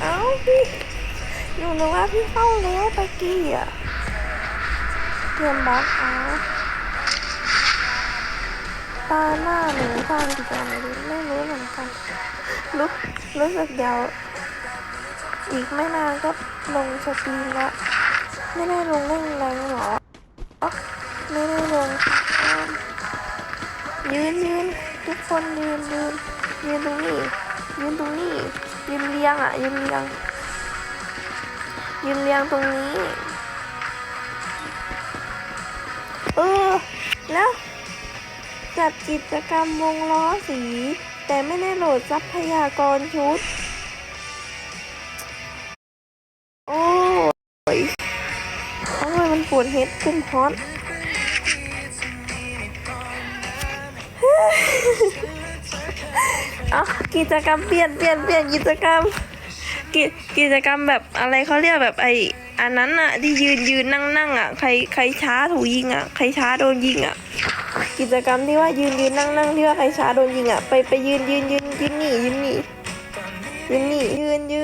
เอ้าพี่หนูนึกว่าพี่เข้าแล้วตะกี้อะเตรียมบล็อกเอาตาหน้าหนูทางกิจกรรมอะไรไม่รู้เหมือนกันรู้รู้สึกเดี๋ยวอีกไม่นานก็ลงสตรีมล้วไม่ได้ลงเล่นแรงหรอไม่ได้ลงยืนยืนทุกคนยืนยืนยืนตรงนี้ยืนตรงนี้ ยืนเรียงอะยืนเรียงยืนเรียงตรงนี้ เออ แล้วจัดกิจกรรมวงล้อสี แต่ไม่ได้โหลดทรัพยากรชุด โอ้ยทำไมมันปวดเฮ็ดกุ้มฮอต อากิจกรรมเปลี่ยนเปลี่ยนเปลี่ยนกิจกรรมกิกิจกรรมแบบอะไรเขาเรียกแบบไออันนั้นอะที่ยืนยืนนั่งนั่งอะใครใครช้าถูกยิงอะใครช้าโดนยิงอะกิจกรรมที่ว่ายืนยืนนั่งนั่งที่ว่าใครช้าโดนยิงอะไปไปยืนยืนยืนยืนหนียืนหนียืนหนี